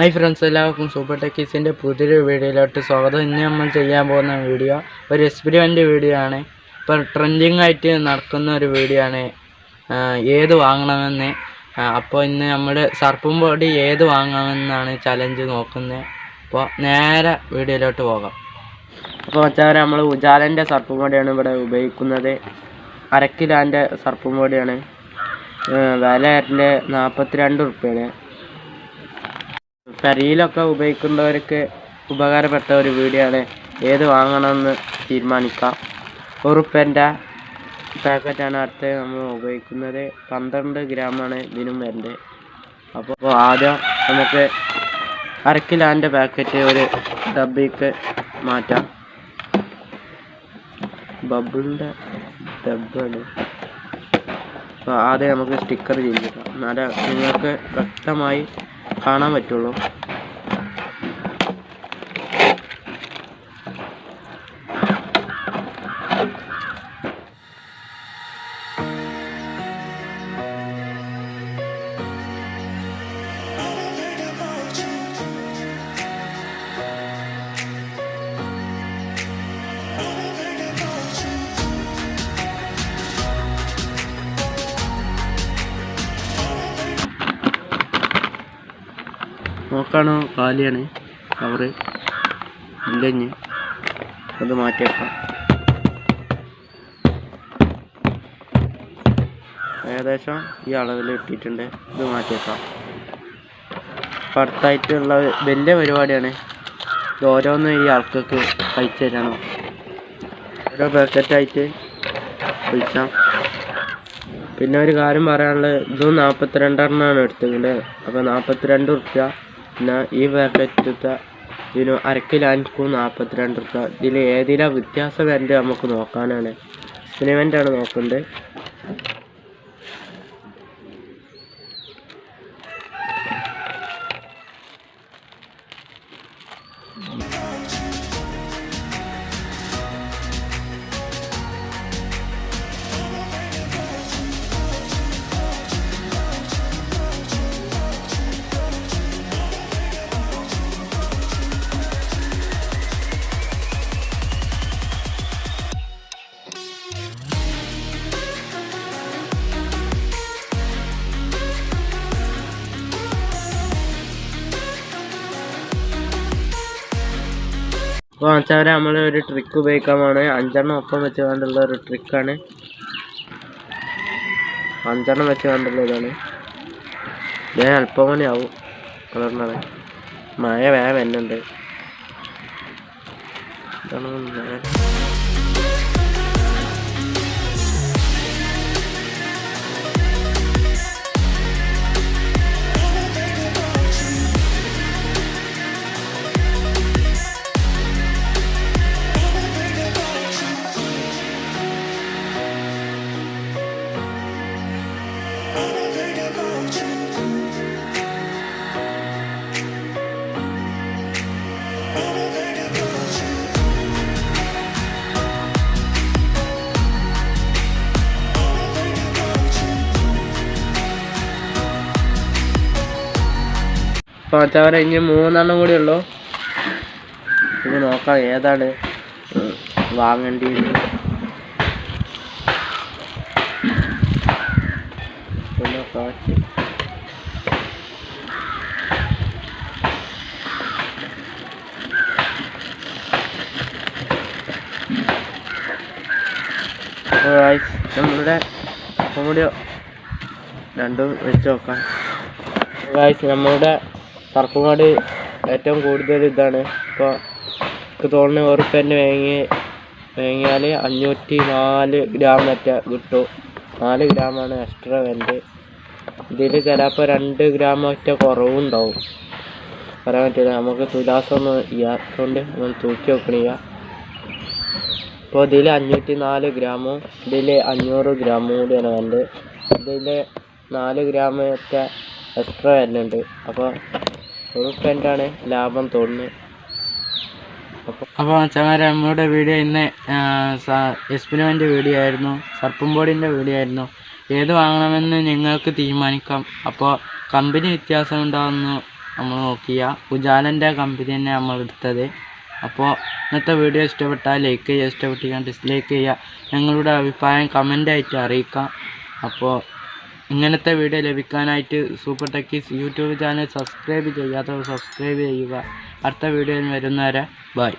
Hi friends എല്ലാവർക്കും super ടെക്കീസിന്റെ പുതിയൊരു വീഡിയോയിലോട്ട് സ്വാഗതം. ഇന്ന് നമ്മൾ ചെയ്യാൻ പോകുന്ന വീഡിയോ ഒരു എക്സ്പെരിമെന്റ് വീഡിയോ ആണ്. ഇപ്പോൾ ട്രെൻഡിങ് ആയിട്ട് നടക്കുന്ന ഒരു വീഡിയോ ആണ്. ഏത് വാങ്ങണമെന്ന്. അപ്പോൾ ഇന്ന് നമ്മുടെ സർപ്പും പൊടി ഏത് വാങ്ങണമെന്നാണ് ചലഞ്ച് നോക്കുന്നത്. അപ്പോൾ നേരെ വീഡിയോയിലോട്ട് പോകാം. അപ്പോൾ വെച്ചാൽ നമ്മൾ ഉജാലന്റെ സർപ്പും പൊടിയാണ് ഇവിടെ ഉപയോഗിക്കുന്നത്. അരക്കിലാന്റെ സർപ്പും ആ, വില എന്റെ നാൽപ്പത്തിരണ്ട് ഉറുപ്പ്യാണ് പെരിയിലൊക്കെ ഉപയോഗിക്കുന്നവർക്ക് ഉപകാരപ്പെട്ട ഒരു വീഡിയോ ആണ് ഏത് വാങ്ങണമെന്ന് തീരുമാനിക്കാം. ഉറുപ്പന്റെ പാക്കറ്റാണ് അടുത്ത് നമ്മൾ ഉപയോഗിക്കുന്നത്. പന്ത്രണ്ട് ഗ്രാമാണ് ഇതിനും വരുന്നത്. അപ്പോൾ ആദ്യം നമുക്ക് അരക്കിലാന്റെ പാക്കറ്റ് ഒരു ഡബ്ബിക്ക് മാറ്റാം. ബബിളിന്റെ ഡബ്ബാണ്. അപ്പോൾ ആദ്യം നമുക്ക് സ്റ്റിക്കർ ചെയ്തിട്ടാം എന്നാലേ നിങ്ങൾക്ക് വ്യക്തമായി കാണാൻ പറ്റുള്ളൂ. നോക്കാണോ കാലിയാണ് കവറ് ഇല്ലഞ്ഞ്. അത് മാറ്റിയേക്കാം. ഏകദേശം ഈ അളവിൽ ഇട്ടിട്ടുണ്ട് ഇത് മാറ്റിയേക്കാം. അപ്പം അടുത്തായിട്ടുള്ള വലിയ പരിപാടിയാണ്. ഇത് ഓരോന്ന് ഈ ആൾക്കൊക്കെ കഴിച്ചു തരണം. ഓരോ പാക്കറ്റായിട്ട് കഴിച്ചാം പിന്നെ ഒരു കാര്യം പറയാനുള്ളത് ഇതും നാൽപ്പത്തിരണ്ടെണ്ണമാണ് എടുത്തത് അപ്പോൾ നാൽപ്പത്തിരണ്ട് റുപ്യ പിന്നെ ഈ പാക്കറ്റത്തെ ഇതിന് അരക്കിലാൻക്കും നാൽപ്പത്തിരണ്ട് റുപ്യ. ഇതിൽ ഏതിലാ വ്യത്യാസം വരേണ്ടത് നമുക്ക് നോക്കാനാണ്. സിനിമന്റാണ് നോക്കുന്നത് അപ്പോൾ വെച്ചാൽ നമ്മൾ ഒരു ട്രിക്ക് ഉപയോഗിക്കാൻ പോണ് അഞ്ചെണ്ണം ഒപ്പം വെച്ച് കണ്ടുള്ള ഒരു ട്രിക്കാണ് അഞ്ചെണ്ണം വെച്ച് കണ്ടുള്ള ഇതാണ്. ഞാൻ അല്പം മണിയാവും കളറിനാണ് മഴ വേഗം വരുന്നുണ്ട്. ഇതാണ് മഴ വെച്ചാൽ ഇനി മൂന്നെണ്ണം കൂടി ഉള്ളൂ. ഇത് നോക്കാം ഏതാണ് വാങ്ങേണ്ടി നമ്മളുടെ നമ്മുടെ രണ്ടും വെച്ച് നോക്കാം. നമ്മളുടെ സർപ്പുങ്ങാട് ഏറ്റവും കൂടുതൽ ഇതാണ്. ഇപ്പോൾ എനിക്ക് തോന്നുന്നു ഒരു പെൻ വാങ്ങി വാങ്ങിയാൽ അഞ്ഞൂറ്റി നാല് ഗ്രാം മറ്റേ കിട്ടും. നാല് ഗ്രാമാണ് എക്സ്ട്രാ വെന്റ് ഇതിൽ ചിലപ്പോൾ രണ്ട് ഗ്രാം മറ്റേ കുറവുണ്ടാവും. പറയാൻ പറ്റില്ല. നമുക്ക് തുലാസൊന്നും ഇല്ലാത്തതുകൊണ്ട് നമ്മൾ തൂക്കി വെക്കണില്ല ഇപ്പോൾ ഇതിൽ അഞ്ഞൂറ്റി നാല് ഗ്രാമും ഇതിൽ അഞ്ഞൂറ് ഗ്രാമും കൂടിയാണ് വേണ്ടത്. ഇതിൽ നാല് ഗ്രാം ഒക്കെ എക്സ്ട്രാ വരുന്നുണ്ട് അപ്പോൾ പെന്റാണ് ലാഭം തോന്നുന്നത് അപ്പോൾ ചങ്ങാരെ നമ്മുടെ വീഡിയോ ഇന്ന് എക്സ്പെരിമെന്റ് വീഡിയോ ആയിരുന്നു സർപ്പം ബോർഡിന്റെ വീഡിയോ ആയിരുന്നു. ഏത് വാങ്ങണമെന്ന് നിങ്ങൾക്ക് തീരുമാനിക്കാം. അപ്പോൾ കമ്പനി വ്യത്യാസം ഉണ്ടാകുമെന്ന് നമ്മൾ നോക്കിയ. ഉജാലന്റെ കമ്പനി തന്നെ നമ്മൾ എടുത്തത്. അപ്പോൾ ഇന്നത്തെ വീഡിയോ ഇഷ്ടപ്പെട്ടാൽ ലൈക്ക് ചെയ്യുക ഇഷ്ടപ്പെട്ടിക്കാൻ ഡിസ്ലൈക്ക് ചെയ്യുക. നിങ്ങളുടെ അഭിപ്രായം കമന്റായിട്ട് അറിയിക്കാം. അപ്പോൾ ഇങ്ങനത്തെ video ലഭിക്കാനായിട്ട് super techies YouTube channel subscribe ചെയ്യാത്തവർ സബ്സ്ക്രൈബ് ചെയ്യുക. അടുത്ത വീഡിയോയിൽ വരുന്നവരെ ബൈ